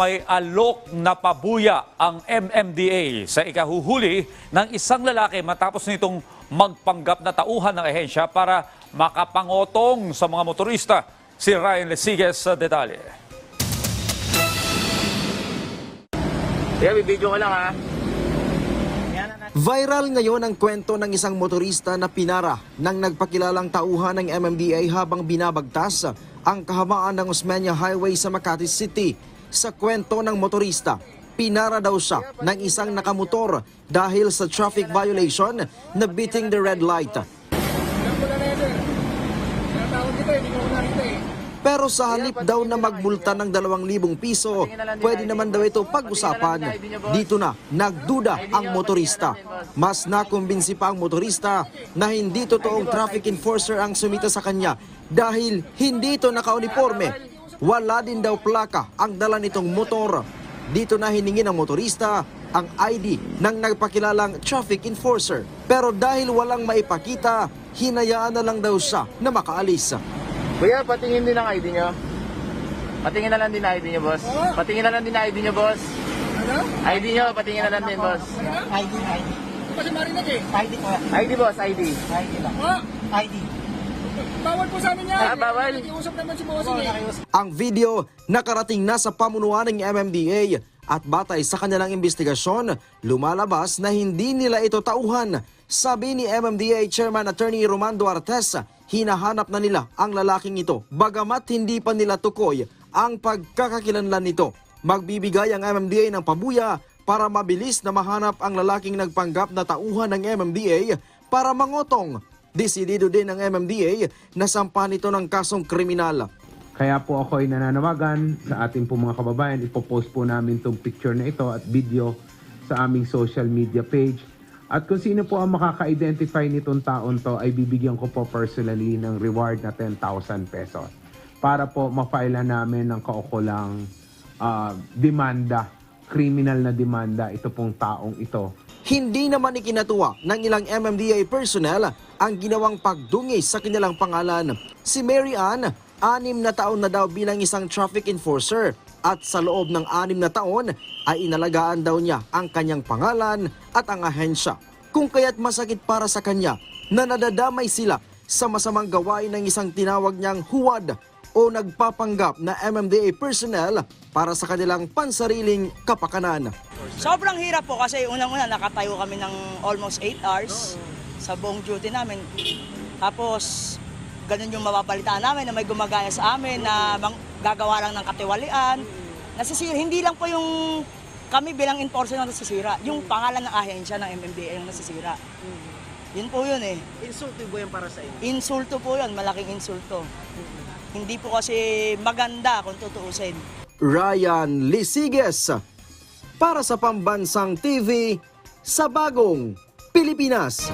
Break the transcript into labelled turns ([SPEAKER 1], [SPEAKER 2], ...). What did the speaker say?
[SPEAKER 1] may alok na pabuya ang MMDA sa ikahuhuli ng isang lalaki matapos nitong magpanggap na tauhan ng ahensya para makapangotong sa mga motorista. Si Ryan Lesiges sa detalye.
[SPEAKER 2] Kaya bibidyo ko lang ha.
[SPEAKER 3] Viral ngayon ang kwento ng isang motorista na pinara ng nagpakilalang tauhan ng MMDA habang binabagtas ang kahamaan ng Osmeña Highway sa Makati City. Sa kwento ng motorista, pinara daw siya ng isang nakamotor dahil sa traffic violation na beating the red light. Pero sa halip daw na magmulta ng 2,000 piso, pwede naman daw ito pag-usapan. Dito na, nagduda ang motorista. Mas nakumbinsi pa ang motorista na hindi totoong traffic enforcer ang sumita sa kanya dahil hindi ito nakauniforme. Wala din daw plaka ang dala nitong motor. Dito na hiningi ng motorista ang ID ng nagpakilalang traffic enforcer. Pero dahil walang maipakita, hinayaan na lang daw siya na makaalis.
[SPEAKER 2] Kuya, patingin din ang ID nyo. Patingin na lang din ang ID nyo, boss. Patingin na lang din ang ID nyo, boss.
[SPEAKER 4] Ano?
[SPEAKER 2] ID nyo, patingin na lang din, boss.
[SPEAKER 4] ID, ID. Kasi marinig eh. ID ko.
[SPEAKER 2] ID, boss, ID.
[SPEAKER 4] ID lang. ID. Bawal po sa amin yan.
[SPEAKER 2] Ah, bawal.
[SPEAKER 4] Nakiusap naman si Bossing eh.
[SPEAKER 3] Ang video nakarating na sa pamunuan ng MMDA at batay sa kanilang investigasyon, lumalabas na hindi nila ito tauhan. Sabi ni MMDA Chairman Attorney Romando Artes, hinahanap na nila ang lalaking ito bagamat hindi pa nila tukoy ang pagkakakilanlan nito. Magbibigay ang MMDA ng pabuya para mabilis na mahanap ang lalaking nagpanggap na tauhan ng MMDA para mangotong. Desidido din ng MMDA na sampahan ito ng kasong kriminal.
[SPEAKER 5] Kaya po ako ay nananawagan sa ating po mga kababayan. Ipopost po namin itong picture na ito at video sa aming social media page. At kung sino po ang makaka-identify nitong taon to ay bibigyan ko po personally ng reward na 10,000 pesos para po ma-file namin ng kaukulang ah, demanda, criminal na demanda ito pong taong ito
[SPEAKER 3] Hindi naman ikinatuwa ng ilang MMDA personnel ang ginawang pagdungis sa kanilang pangalan. Si Mary Ann, anim na taon na daw bilang isang traffic enforcer at sa loob ng anim na taon ay inalagaan daw niya ang kanyang pangalan at ang ahensya. Kung kaya't masakit para sa kanya na nadadamay sila sa masamang gawain ng isang tinawag niyang huwad o nagpapanggap na MMDA personnel para sa kanilang pansariling kapakanan.
[SPEAKER 6] Sobrang hirap po kasi unang-una nakatayo kami ng almost 8 hours sa buong duty namin. Tapos ganun yung mapapalitaan namin na may gumagaya sa amin na mang, gagawa lang ng katiwalian. Nasisira, hindi lang po yung kami bilang enforcer na nasisira. Yung pangalan ng ahensya ng MMDA yung nasisira. Yun po yun eh.
[SPEAKER 3] Insulto ba yan para sa inyo?
[SPEAKER 6] Insulto po yun, malaking insulto. Hindi po kasi maganda kung tutuusin.
[SPEAKER 3] Ryan Lisiges para sa Pambansang TV sa Bagong Pilipinas.